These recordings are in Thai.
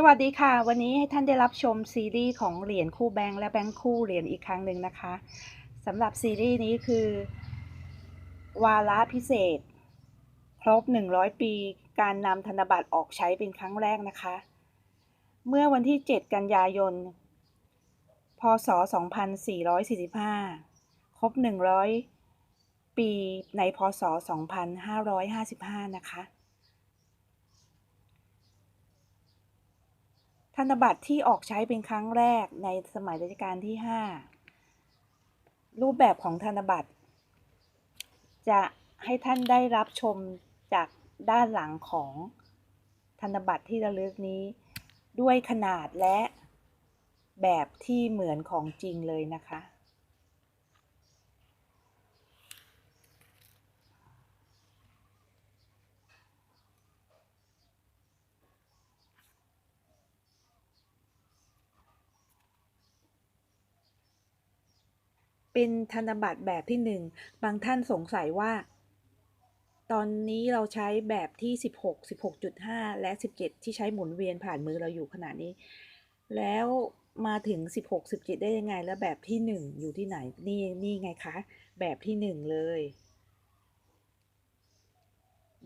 สวัสดีค่ะ วันนี้ให้ท่านได้รับชมซีรีส์ของเหรียญคู่แบงค์และแบงค์คู่เหรียญอีกครั้งหนึ่งนะคะสำหรับซีรีส์นี้คือ วาระพิเศษ ครบ 100 ปี การนำธนบัตรออกใช้เป็นครั้งแรกนะคะ เมื่อวันที่ 7 กันยายน พศ 2445 ครบ 100 ปีในพศ 2555 นะคะ ธนบัตรที่ออกใช้เป็นครั้งแรกในสมัยรัชกาลที่ 5 รูปแบบของธนบัตร จะให้ท่านได้รับชมจากด้านหลังของธนบัตรที่ระลึกนี้ ด้วยขนาดและแบบที่เหมือนของจริงเลยนะคะ เป็นธนบัตรแบบที่หนึ่งบางท่านสงสัยว่า ตอนนี้เราใช้แบบที่ 16 16.5 และ 17 ที่ใช้หมุนเวียนผ่านมือเราอยู่ขณะนี้ แล้วมาถึง 16 17 ได้ยังไง แล้วแบบที่ 1 อยู่ที่ไหน นี่นี่ไงคะ แบบที่ 1 เลย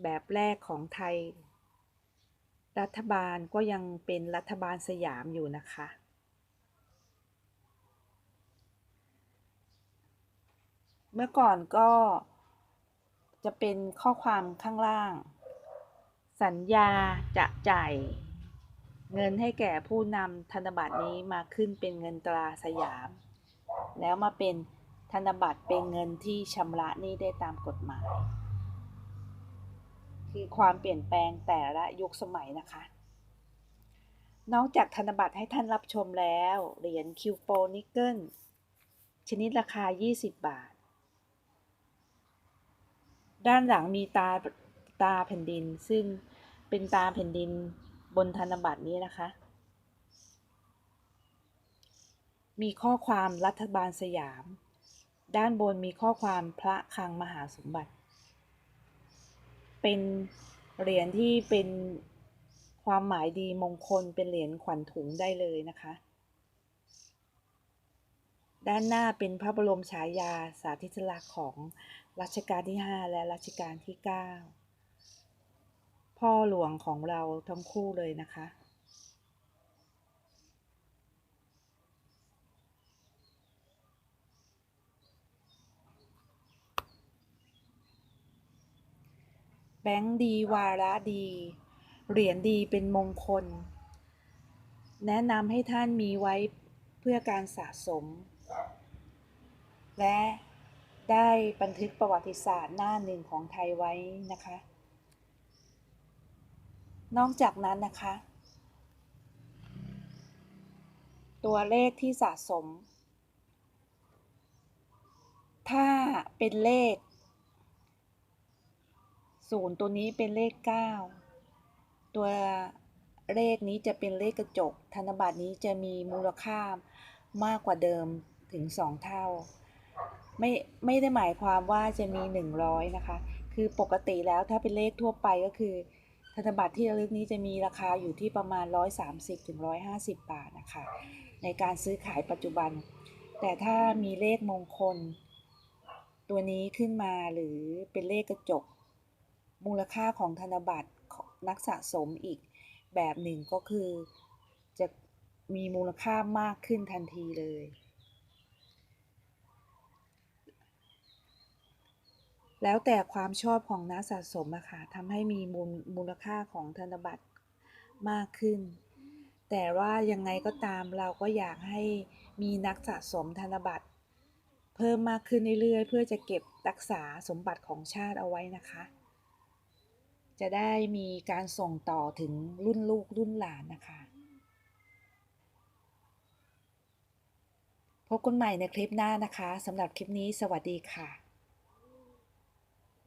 แบบแรกของไทย รัฐบาลก็ยังเป็นรัฐบาลสยามอยู่นะคะ เมื่อก่อนก็จะเป็นข้อความข้างล่าง สัญญาจะจ่ายเงินให้แก่ผู้นำธนบัตรนี้มาขึ้นเป็นเงินตราสยาม แล้วมาเป็นธนบัตรเป็นเงินที่ชำระหนี้ได้ตามกฎหมาย คือความเปลี่ยนแปลงแต่ละยุคสมัยนะคะ นอกจากธนบัตรให้ท่านรับชมแล้ว เหรียญคิวโปนิกเกิลชนิดราคา 20 บาท ด้านหลังมีตาตาแผ่นดิน ซึ่งเป็นตาแผ่นดินบนธนบัตรนี้นะคะ มีข้อความรัฐบาลสยาม ด้านบนมีข้อความพระคลังมหาสมบัติ เป็นเหรียญที่เป็นความหมายดีมงคลเป็นเหรียญขวัญถุงได้เลยนะคะ ด้านหน้าเป็นพระบรมฉายาสาธิสลักษณ์ของรัชกาลที่ 5 และรัชกาลที่ 9 พ่อหลวงของเราทั้งคู่เลยนะคะ แบงค์ดีวาระดี เหรียญดีเป็นมงคล แนะนำให้ท่านมีไว้เพื่อการสะสม และได้บันทึกประวัติศาสตร์หน้าหนึ่งของไทยไว้นะคะ นอกจากนั้นนะคะ ตัวเลขที่สะสม ถ้าเป็นเลขศูนย์ตัวนี้เป็นเลข 9 ตัวเลขนี้จะเป็นเลขกระจก ธนบัตรนี้จะมีมูลค่ามากกว่าเดิมถึง 2 เท่า ไม่ไม่ได้หมายความว่าจะมี 100 นะคะ คือปกติแล้วถ้าเป็นเลขทั่วไปก็คือธนบัตรที่ระลึกนี้จะมีราคาอยู่ที่ประมาณ 130ถึง150 บาทนะคะ ในการซื้อขายปัจจุบัน แต่ถ้ามีเลขมงคล ตัวนี้ขึ้นมาหรือเป็นเลขกระจก มูลค่าของธนบัตรนักสะสมอีกแบบหนึ่งก็คือจะมีมูลค่ามากขึ้นทันทีเลย แล้วแต่ความชอบของนักสะสมอะค่ะทำให้มีมูลมูลค่าของธนบัตรมากขึ้น แต่ว่ายังไงก็ตามเราก็อยากให้มีนักสะสมธนบัตร เพิ่มมากขึ้นเรื่อยๆ เพื่อจะเก็บรักษาสมบัติของชาติเอาไว้นะคะ จะได้มีการส่งต่อถึงรุ่นลูกรุ่นหลานนะคะ พบกันใหม่ในคลิปหน้านะคะสำหรับคลิปนี้สวัสดีค่ะ